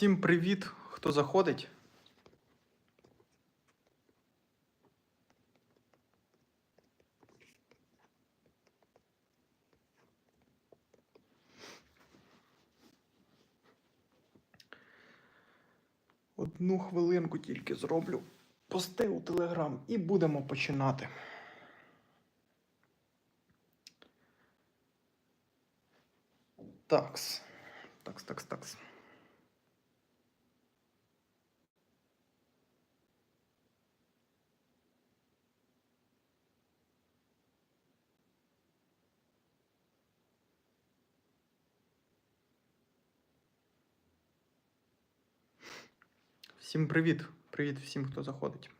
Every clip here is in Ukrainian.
Всім привіт, хто заходить. Одну хвилинку тільки зроблю. Пости у Телеграм і будемо починати. Такс. Такс, такс, такс. Всім привіт! Привіт всім, хто заходить.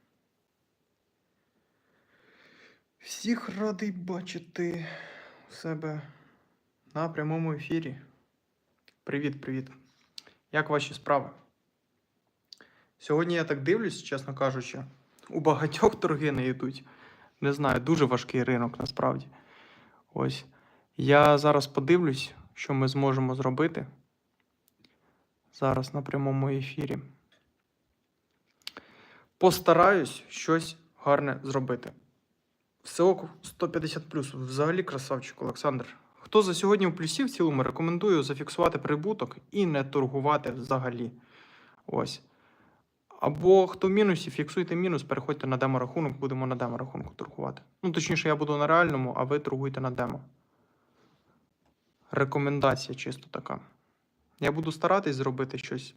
Всіх радий бачити у себе на прямому ефірі. Привіт, привіт. Як ваші справи? Сьогодні я так дивлюсь, чесно кажучи, у багатьох торги не йдуть. Не знаю, дуже важкий ринок насправді. Ось. Я зараз подивлюсь, що ми зможемо зробити. Зараз на прямому ефірі. Постараюсь щось гарне зробити. СОК 150 Взагалі красавчик, Олександр. Хто за сьогодні в плюсі в цілому, рекомендую зафіксувати прибуток і не торгувати взагалі. Ось. Або хто в мінусі, фіксуйте мінус, переходьте на демо-рахунок, будемо на демо-рахунку торгувати. Ну, точніше, я буду на реальному, а ви торгуйте на демо. Рекомендація чисто така. Я буду старатись зробити щось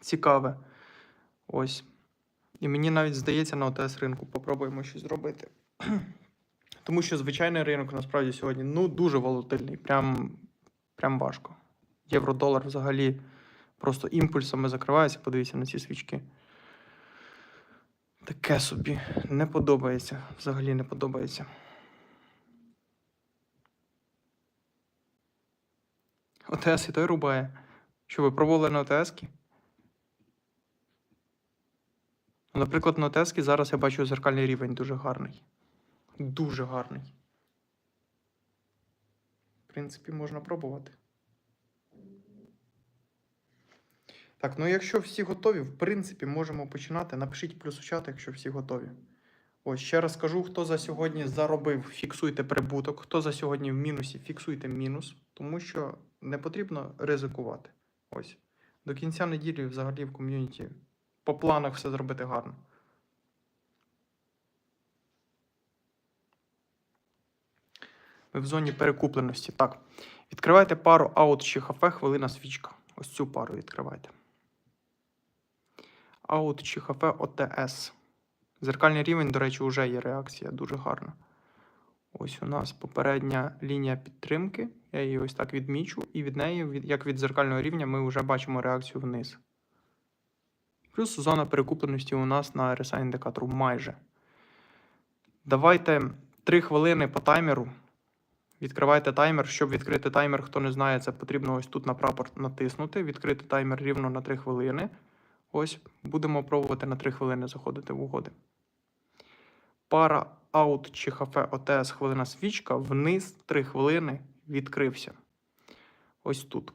цікаве. Ось. І мені навіть здається, на ОТС ринку попробуємо щось зробити. Тому що звичайний ринок насправді сьогодні ну, дуже волатильний, прям, прям важко. Євро-долар взагалі просто імпульсами закривається, подивіться на ці свічки. Таке собі не подобається. Взагалі не подобається. ОТС і той рубає. Що ви пробували на ОТС-ки? Ну, Наприклад, на Тескі зараз я бачу зеркальний рівень дуже гарний. Дуже гарний. В принципі, можна пробувати. Так, ну якщо всі готові, в принципі, можемо починати. Напишіть плюс у чат, якщо всі готові. Ось ще раз скажу, хто за сьогодні заробив, фіксуйте прибуток. Хто за сьогодні в мінусі, фіксуйте мінус, тому що не потрібно ризикувати. Ось. До кінця неділі взагалі в ком'юніті по планах все зробити гарно. Ми в зоні перекупленості. Так. Відкривайте пару аут чи хафе, хвилина свічка. Ось цю пару відкривайте. Аут чи хафе ОТС. Зеркальний рівень, до речі, вже є реакція дуже гарна. Ось у нас попередня лінія підтримки. Я її ось так відмічу, і від неї, як від зеркального рівня, ми вже бачимо реакцію вниз. Плюс зона перекупленості у нас на RSI індикатору майже. Давайте 3 хвилини по таймеру. Відкривайте таймер. Щоб відкрити таймер, хто не знає, це потрібно ось тут на прапор натиснути. Відкрити таймер рівно на 3 хвилини. Ось будемо пробувати на 3 хвилини заходити в угоди. Пара аут чи хафе ОТС хвилина свічка вниз 3 хвилини відкрився. Ось тут.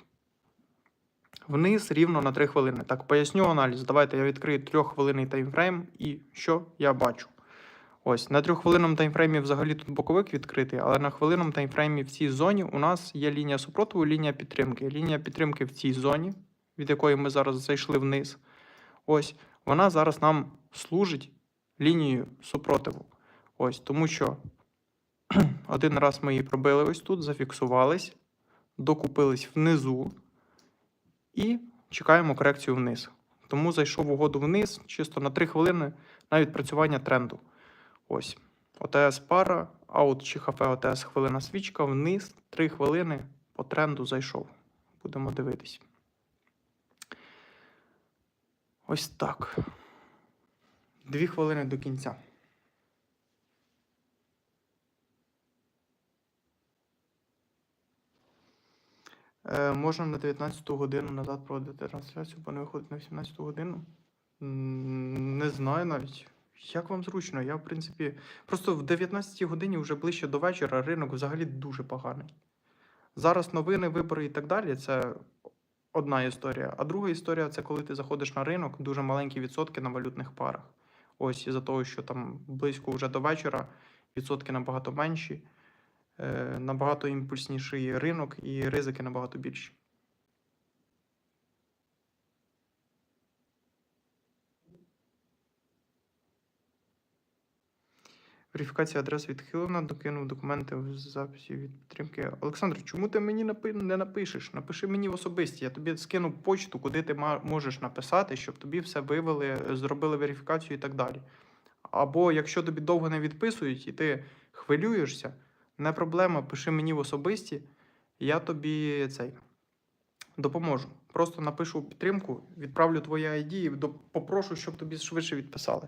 Вниз рівно на 3 хвилини. Так, поясню аналіз. Давайте я відкрию 3-хвилинний таймфрейм і що я бачу. Ось, на 3-хвилинному таймфреймі взагалі тут боковик відкритий, але на хвилинному таймфреймі в цій зоні у нас є лінія супротиву, лінія підтримки. Лінія підтримки в цій зоні, від якої ми зараз зайшли вниз. Ось, вона зараз нам служить лінією супротиву. Ось, тому що один раз ми її пробили ось тут, зафіксувались, докупились внизу і чекаємо корекцію вниз. Тому зайшов угоду вниз, чисто на 3 хвилини на відпрацювання тренду. Ось. ОТС пара, аут чи хафе ОТС хвилина свічка, вниз 3 хвилини по тренду зайшов. Будемо дивитись. Ось так. Дві хвилини до кінця. Можна на 19 годину назад проводити трансляцію, бо не виходить на 18 годину. Не знаю навіть. Як вам зручно? Я, в принципі, просто в 19 годині вже ближче до вечора ринок взагалі дуже поганий. Зараз новини, вибори і так далі це одна історія. А друга історія це коли ти заходиш на ринок, дуже маленькі відсотки на валютних парах. Ось із-за того, що там близько вже до вечора відсотки набагато менші, е, набагато імпульсніший ринок і ризики набагато більші. Верифікація адрес відхилена, докинув документи в записі від підтримки. Олександр, чому ти мені не напишеш? Напиши мені в особисті. Я тобі скину почту, куди ти можеш написати, щоб тобі все вивели, зробили верифікацію і так далі. Або якщо тобі довго не відписують і ти хвилюєшся, не проблема, пиши мені в особисті, я тобі цей допоможу. Просто напишу підтримку, відправлю твоє ID і попрошу, щоб тобі швидше відписали.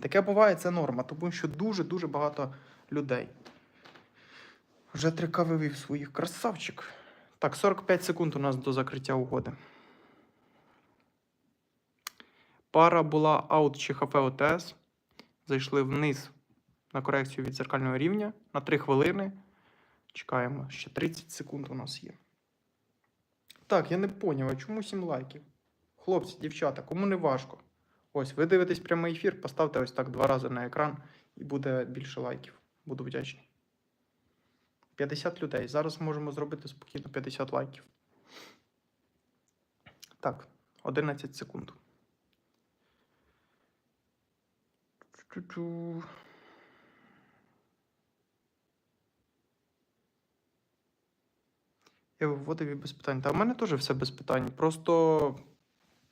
Таке буває, це норма, тому що дуже-дуже багато людей. Вже 3К вивів своїх красавчик. Так, 45 секунд у нас до закриття угоди. Пара була аут чи ХФ ОТС. Зайшли вниз на корекцію від зеркального рівня на 3 хвилини. Чекаємо, ще 30 секунд у нас є. Так, я не поняв, а чому 7 лайків? Хлопці, дівчата, кому не важко? Ось, ви дивитесь прямий ефір, поставте ось так два рази на екран і буде більше лайків. Буду вдячний. 50 людей. Зараз можемо зробити спокійно 50 лайків. Так, 11 секунд. Чу-чу. Я виводив і без питань. Та в мене теж все без питань. Просто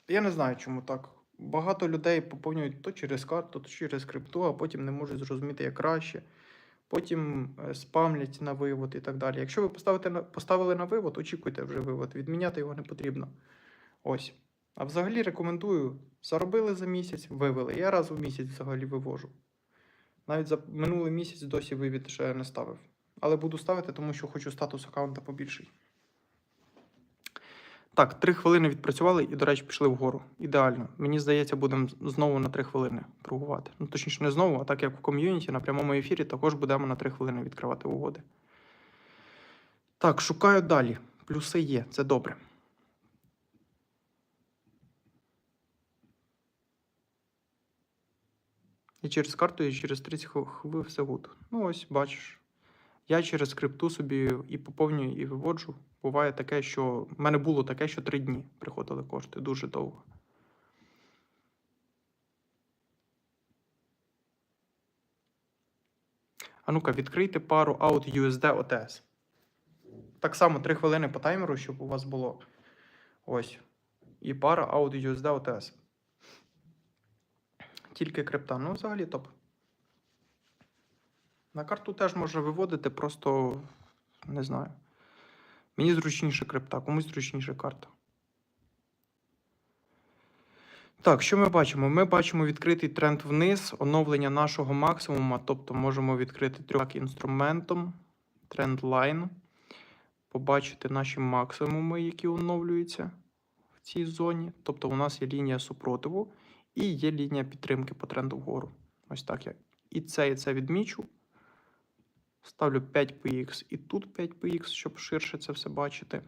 я не знаю, чому так. Багато людей поповнюють то через карту, то через крипту, а потім не можуть зрозуміти, як краще. Потім е, спамлять на вивод і так далі. Якщо ви поставите на, поставили на вивод, очікуйте вже вивод. Відміняти його не потрібно. Ось. А взагалі рекомендую: заробили за місяць, вивели. Я раз в місяць взагалі вивожу. Навіть за минулий місяць досі вивід ще не ставив. Але буду ставити, тому що хочу статус аккаунта побільший. Так, три хвилини відпрацювали і, до речі, пішли вгору. Ідеально. Мені здається, будемо знову на три хвилини торгувати. Ну, точніше, не знову, а так як в ком'юніті на прямому ефірі також будемо на три хвилини відкривати угоди. Так, шукаю далі. Плюси є, це добре. І через карту, і через 30 хв- хвилин все гуд. Ну, ось, бачиш. Я через крипту собі і поповнюю, і виводжу. Буває таке, що в мене було таке, що три дні приходили кошти дуже довго. А ну-ка, відкрийте пару out USD OTS. Так само 3 хвилини по таймеру, щоб у вас було. Ось. І пара out USD OTS. Тільки крипта. Ну, взагалі топ. На карту теж можна виводити, просто не знаю. Мені зручніше крипта, комусь зручніше карта. Так, що ми бачимо? Ми бачимо відкритий тренд вниз, оновлення нашого максимума, тобто можемо відкрити трьох інструментом, тренд line, побачити наші максимуми, які оновлюються в цій зоні. Тобто у нас є лінія супротиву і є лінія підтримки по тренду вгору. Ось так я і це, і це відмічу. Ставлю 5 px і тут 5 px, щоб ширше це все бачити.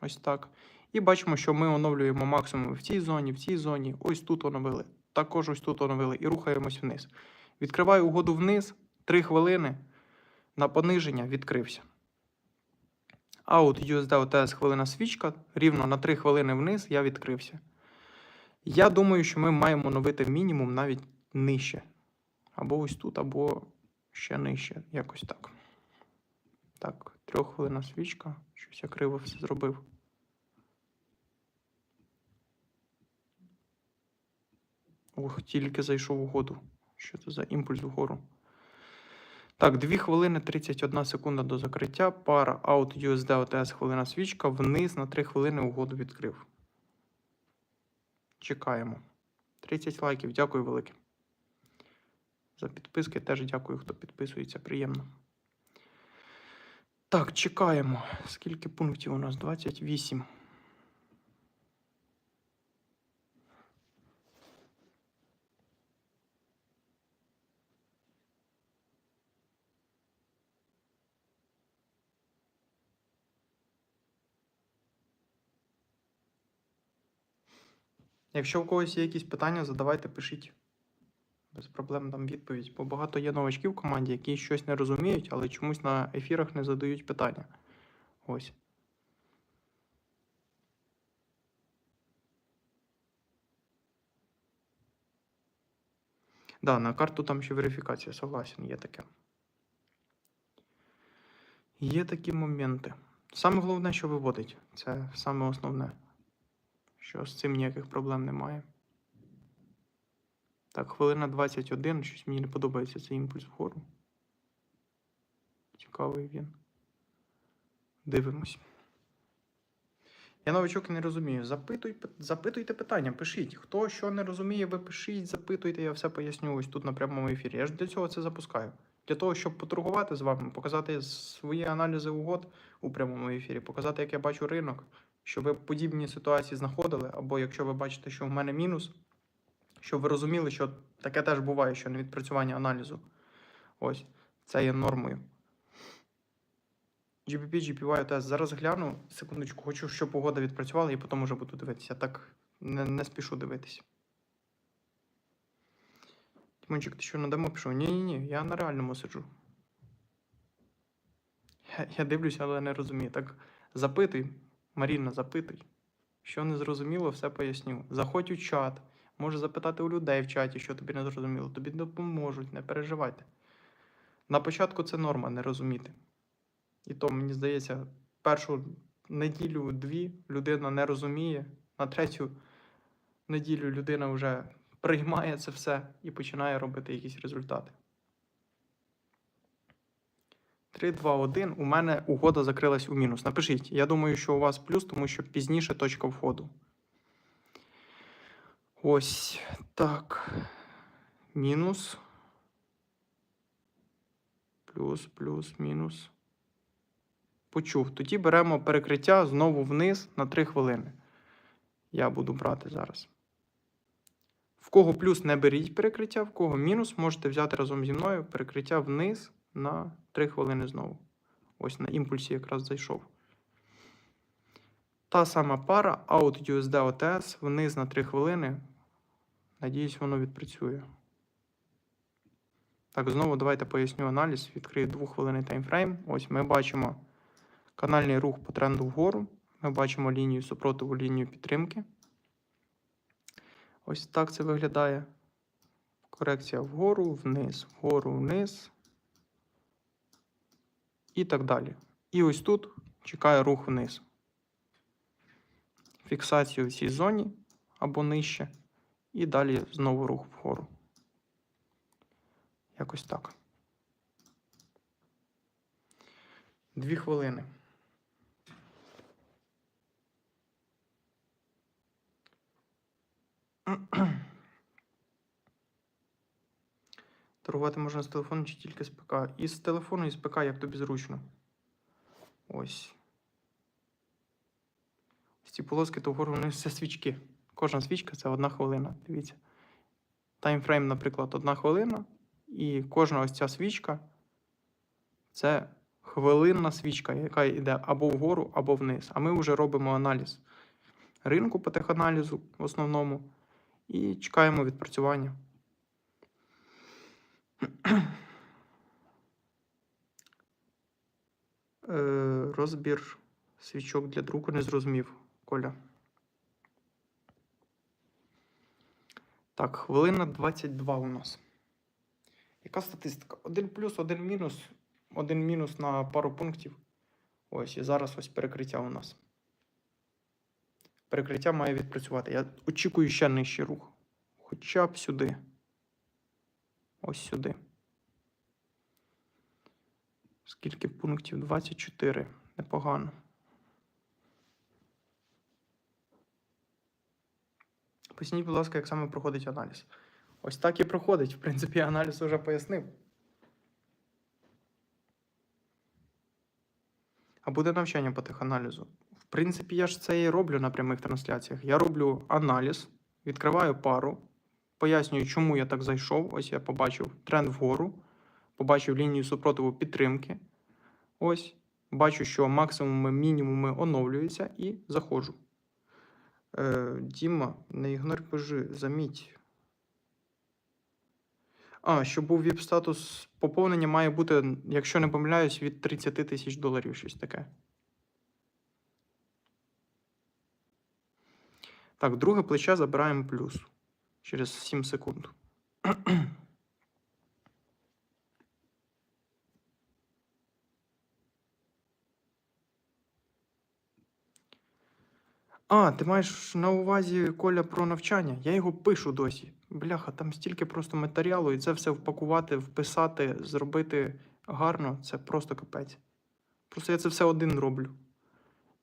Ось так. І бачимо, що ми оновлюємо максимум в цій зоні, в цій зоні. Ось тут оновили. Також ось тут оновили і рухаємось вниз. Відкриваю угоду вниз. 3 хвилини. На пониження відкрився. Out USD OTS хвилина свічка. Рівно на 3 хвилини вниз я відкрився. Я думаю, що ми маємо оновити мінімум навіть нижче. Або ось тут, або ще нижче. Якось так. Так, трьоххвилина свічка. Щось я криво все зробив. Ох, тільки зайшов угоду. Що це за імпульс вгору? Так, 2 хвилини 31 секунда до закриття. Пара Out USD OTS хвилина свічка. Вниз на 3 хвилини угоду відкрив. Чекаємо. 30 лайків. Дякую велике. За підписки теж дякую, хто підписується. Приємно. Так, чекаємо. Скільки пунктів у нас? 28. Якщо у когось є якісь питання, задавайте, пишіть. Без проблем дам відповідь. Бо багато є новачків в команді, які щось не розуміють, але чомусь на ефірах не задають питання. Ось. Да, на карту там ще верифікація, согласен, є таке. Є такі моменти. Саме головне, що виводить. Це саме основне. Що з цим ніяких проблем немає. Так, хвилина 21. Щось мені не подобається цей імпульс вгору. Цікавий він. Дивимось. Я новичок не розумію. Запитуй, запитуйте питання, пишіть. Хто що не розуміє, ви пишіть, запитуйте, я все поясню ось тут на прямому ефірі. Я ж для цього це запускаю. Для того, щоб поторгувати з вами, показати свої аналізи угод у прямому ефірі, показати, як я бачу ринок, щоб ви подібні ситуації знаходили, або якщо ви бачите, що в мене мінус, щоб ви розуміли, що таке теж буває, що невідпрацювання аналізу. Ось, це є нормою. GBP, GPY тест. Зараз гляну. Секундочку, хочу, щоб погода відпрацювала, і потім вже буду дивитися. Так не, не спішу дивитися. Тимончик, ти що на демо пішов? Ні, ні, ні, я на реальному сиджу. Я, я дивлюся, але не розумію. Так запитуй, Маріна, запитуй. Що не зрозуміло, все поясню. Заходь у чат. Можеш запитати у людей в чаті, що тобі не зрозуміло. Тобі допоможуть, не переживайте. На початку це норма не розуміти. І то, мені здається, першу неділю-дві людина не розуміє, на третю неділю людина вже приймає це все і починає робити якісь результати. 3, 2, 1. У мене угода закрилась у мінус. Напишіть. Я думаю, що у вас плюс, тому що пізніше точка входу. Ось так. Мінус. Плюс, плюс, мінус. Почув. Тоді беремо перекриття знову вниз на 3 хвилини. Я буду брати зараз. В кого плюс не беріть перекриття, в кого мінус, можете взяти разом зі мною перекриття вниз на 3 хвилини знову. Ось на імпульсі якраз зайшов. Та сама пара Out USD OTS вниз на 3 хвилини. Надіюсь, воно відпрацює. Так, знову давайте поясню аналіз. Відкрию 2 хвилини таймфрейм. Ось ми бачимо канальний рух по тренду вгору. Ми бачимо лінію супротиву, лінію підтримки. Ось так це виглядає. Корекція вгору, вниз, вгору, вниз. І так далі. І ось тут чекає рух вниз. Фіксацію в цій зоні або нижче. І далі знову рух вгору. Якось так. Дві хвилини. Торгувати можна з телефону чи тільки з ПК. І з телефону, і з ПК, як тобі зручно. Ось. Ці полоски то вгору все свічки. Кожна свічка це одна хвилина. Дивіться. Таймфрейм, наприклад, одна хвилина. І кожна ось ця свічка це хвилинна свічка, яка йде або вгору, або вниз. А ми вже робимо аналіз ринку по теханалізу в основному. І чекаємо відпрацювання. Е, Розбір свічок для друку не зрозумів, Коля. Так, хвилина 22 у нас. Яка статистика? Один плюс, один мінус. Один мінус на пару пунктів. Ось, і зараз ось перекриття у нас. Перекриття має відпрацювати. Я очікую ще нижчий рух. Хоча б сюди. Ось сюди. Скільки пунктів? 24. Непогано. Поясніть, будь ласка, як саме проходить аналіз. Ось так і проходить. В принципі, я аналіз вже пояснив. А буде навчання по теханалізу. В принципі, я ж це і роблю на прямих трансляціях. Я роблю аналіз, відкриваю пару, пояснюю, чому я так зайшов. Ось я побачив тренд вгору, побачив лінію супротиву підтримки. Ось, бачу, що максимуми, мінімуми оновлюються і заходжу. Е, Діма, не ігнор пежи, заміть. А, щоб був VIP статус поповнення має бути, якщо не помиляюсь, від 30 тисяч доларів, щось таке. Так, друге плече забираємо плюс через 7 секунд. А, ти маєш на увазі Коля про навчання? Я його пишу досі. Бляха, там стільки просто матеріалу, і це все впакувати, вписати, зробити гарно це просто капець. Просто я це все один роблю.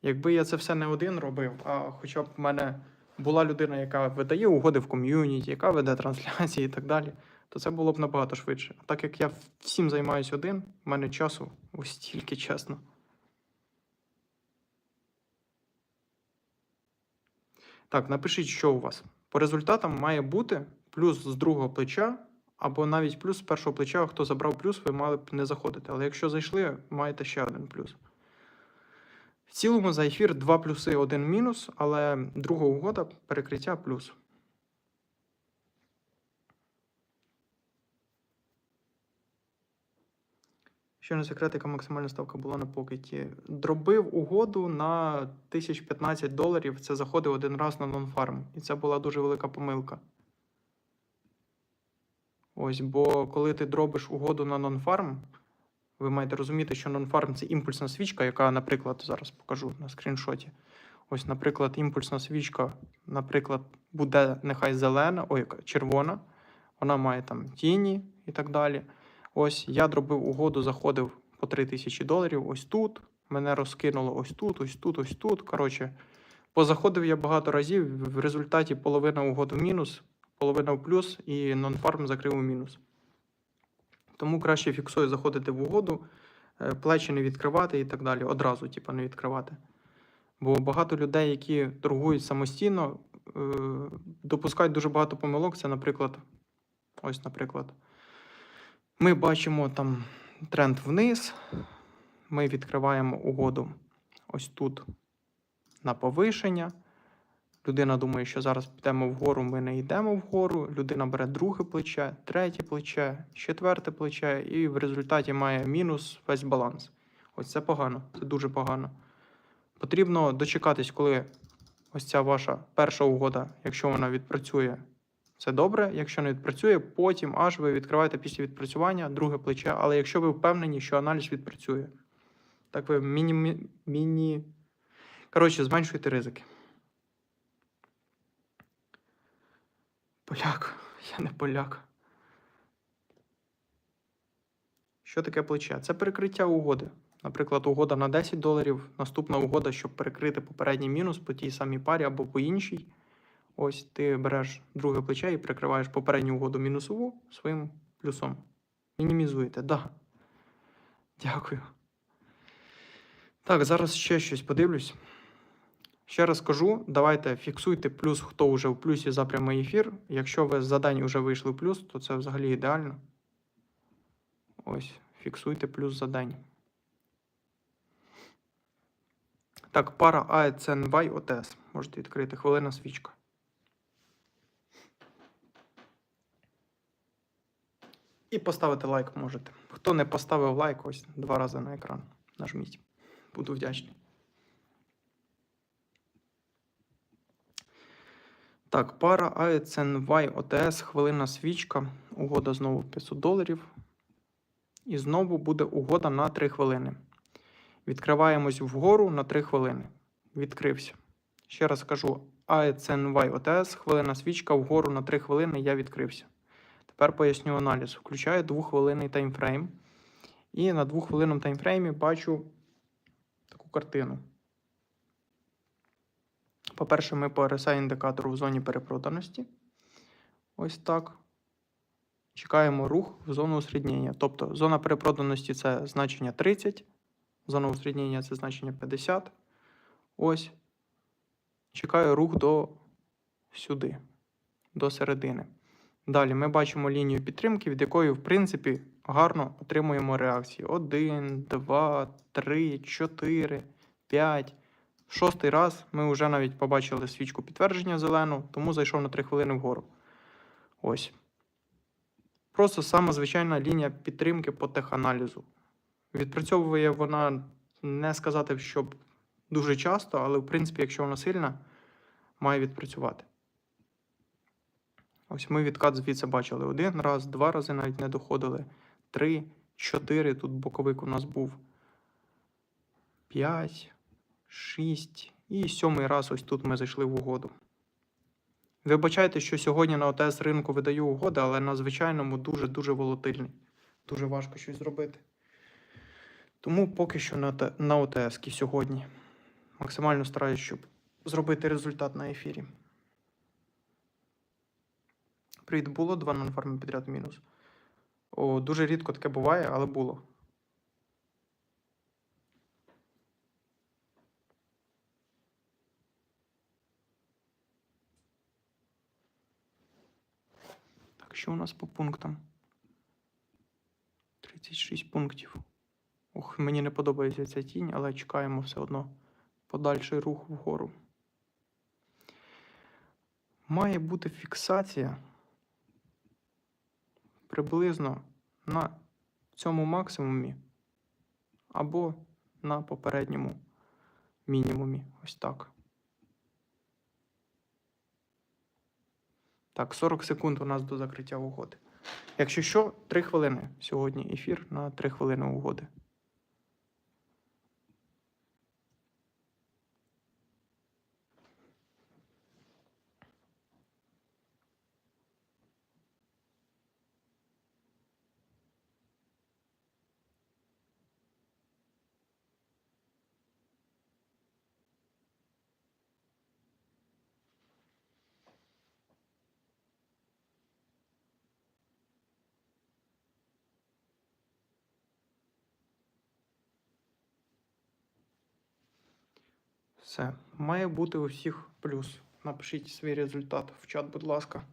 Якби я це все не один робив, а хоча б в мене була людина, яка видає угоди в ком'юніті, яка веде трансляції і так далі, то це було б набагато швидше. А так як я всім займаюся один, в мене часу ось стільки чесно. Так, напишіть, що у вас. По результатам має бути плюс з другого плеча, або навіть плюс з першого плеча, хто забрав плюс, ви мали б не заходити. Але якщо зайшли, маєте ще один плюс. В цілому за ефір 2 плюси, один мінус, але друга угода перекриття плюс. Що не секрет, яка максимальна ставка була на покеті. Дробив угоду на 1015 доларів. Це заходив один раз на нонфарм. І це була дуже велика помилка. Ось, бо коли ти дробиш угоду на нонфарм, ви маєте розуміти, що нонфарм це імпульсна свічка, яка, наприклад, зараз покажу на скріншоті. Ось, наприклад, імпульсна свічка, наприклад, буде нехай зелена, ой, червона. Вона має там тіні і так далі. Ось я дробив угоду, заходив по 3000 доларів. Ось тут. Мене розкинуло ось тут, ось тут, ось тут. Коротше, позаходив я багато разів. В результаті половина угод в мінус, половина в плюс, і нонфарм закрив у мінус. Тому краще фіксую заходити в угоду, е, плечі не відкривати і так далі. Одразу, типу, не відкривати. Бо багато людей, які торгують самостійно, е, допускають дуже багато помилок. Це, наприклад, ось, наприклад. Ми бачимо там тренд вниз. Ми відкриваємо угоду ось тут на повишення. Людина думає, що зараз підемо вгору, ми не йдемо вгору. Людина бере друге плече, третє плече, четверте плече, і в результаті має мінус весь баланс. Ось це погано, це дуже погано. Потрібно дочекатись, коли ось ця ваша перша угода, якщо вона відпрацює, це добре. Якщо не відпрацює, потім аж ви відкриваєте після відпрацювання друге плече. Але якщо ви впевнені, що аналіз відпрацює, так ви міні... міні... Коротше, зменшуєте ризики. Поляк, я не поляк. Що таке плече? Це перекриття угоди. Наприклад, угода на 10 доларів, наступна угода, щоб перекрити попередній мінус по тій самій парі або по іншій. Ось ти береш друге плече і прикриваєш попередню угоду мінусову своїм плюсом. Мінімізуєте, да. Дякую. Так, зараз ще щось подивлюсь. Ще раз кажу, давайте фіксуйте плюс, хто вже в плюсі за прямий ефір. Якщо ви за день вже вийшли в плюс, то це взагалі ідеально. Ось, фіксуйте плюс за день. Так, пара AECNY ОТС. Можете відкрити хвилина свічка. І поставити лайк можете. Хто не поставив лайк, ось два рази на екран. Нажміть. Буду вдячний. Так, пара AECNY OTS, хвилина свічка. Угода знову 500 доларів. І знову буде угода на 3 хвилини. Відкриваємось вгору на 3 хвилини. Відкрився. Ще раз кажу: AECNY OTS, хвилина свічка вгору на 3 хвилини. Я відкрився. Тепер поясню аналіз. Включаю двохвилинний таймфрейм. І на двохвилинному таймфреймі бачу таку картину. По-перше, ми по RSI індикатору в зоні перепроданості. Ось так. Чекаємо рух в зону усріднення. Тобто зона перепроданості це значення 30, зона усріднення це значення 50. Ось. Чекаю рух до сюди, до середини. Далі ми бачимо лінію підтримки, від якої, в принципі, гарно отримуємо реакції. 1, 2, 3, 4, 5. Шостий раз ми вже навіть побачили свічку підтвердження зелену, тому зайшов на 3 хвилини вгору. Ось. Просто сама звичайна лінія підтримки по теханалізу. Відпрацьовує вона не сказати, щоб дуже часто, але в принципі, якщо вона сильна, має відпрацювати. Ось ми відкат звідси бачили один раз, два рази навіть не доходили. Три, чотири. Тут боковик у нас був. П'ять, шість. І сьомий раз ось тут ми зайшли в угоду. Вибачайте, що сьогодні на ОТС ринку видаю угоди, але на звичайному дуже-дуже волатильний. Дуже важко щось зробити. Тому поки що на, на ОТС сьогодні. Максимально стараюсь, щоб зробити результат на ефірі. Привіт, було два нонфарми підряд мінус. О, дуже рідко таке буває, але було. Так, що у нас по пунктам? 36 пунктів. Ох, мені не подобається ця тінь, але чекаємо все одно подальший рух вгору. Має бути фіксація приблизно на цьому максимумі або на попередньому мінімумі. Ось так. Так, 40 секунд у нас до закриття угоди. Якщо що, 3 хвилини сьогодні ефір на 3 хвилини угоди. Все. Має бути у всіх плюс. Напишіть свій результат в чат, будь ласка.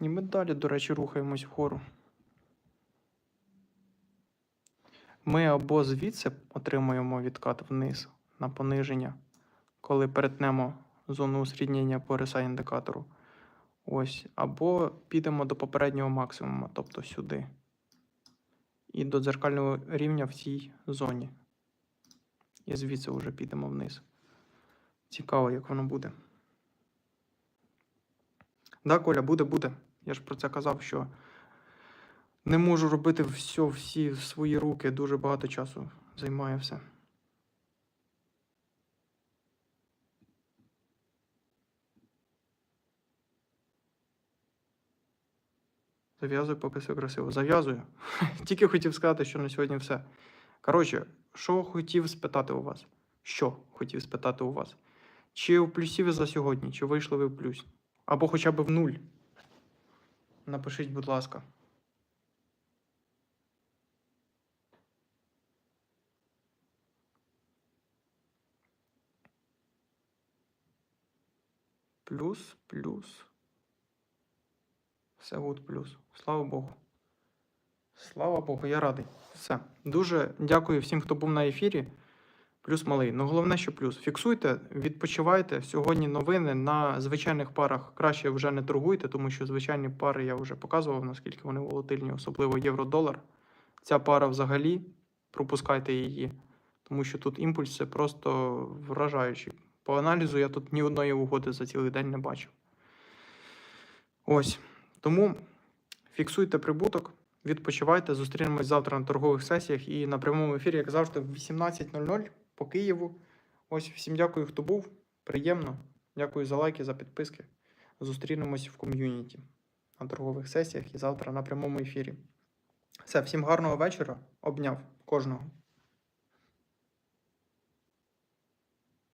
І ми далі, до речі, рухаємось вгору. Ми або звідси отримуємо відкат вниз на пониження, коли перетнемо зону усріднення по RSI індикатору. Ось, або підемо до попереднього максимуму, тобто сюди. І до дзеркального рівня в цій зоні. І звідси вже підемо вниз. Цікаво, як воно буде. Да, Коля, буде, буде. Я ж про це казав, що не можу робити все, всі свої руки. Дуже багато часу займає все. Зав'язую, поки все красиво. Зав'язую. Тільки хотів сказати, що на сьогодні все. Коротше, що хотів спитати у вас? Що хотів спитати у вас? Чи в плюсі ви за сьогодні, чи вийшли ви в плюс? Або хоча б в нуль? Напишіть, будь ласка. Плюс, плюс. Все гуд плюс. Слава Богу. Слава Богу, я радий. Все. Дуже дякую всім, хто був на ефірі. Плюс малий. Ну головне, що плюс. Фіксуйте, відпочивайте. Сьогодні новини на звичайних парах краще вже не торгуйте, тому що звичайні пари я вже показував, наскільки вони волатильні, особливо євро-долар. Ця пара взагалі пропускайте її, тому що тут імпульси просто вражаючі. По аналізу я тут ні одної угоди за цілий день не бачив. Ось. Тому фіксуйте прибуток, відпочивайте. Зустрінемось завтра на торгових сесіях і на прямому ефірі, як завжди, в 18.00 по Києву. Ось всім дякую, хто був. Приємно. Дякую за лайки, за підписки. Зустрінемось в ком'юніті на торгових сесіях і завтра на прямому ефірі. Все, всім гарного вечора. Обняв кожного.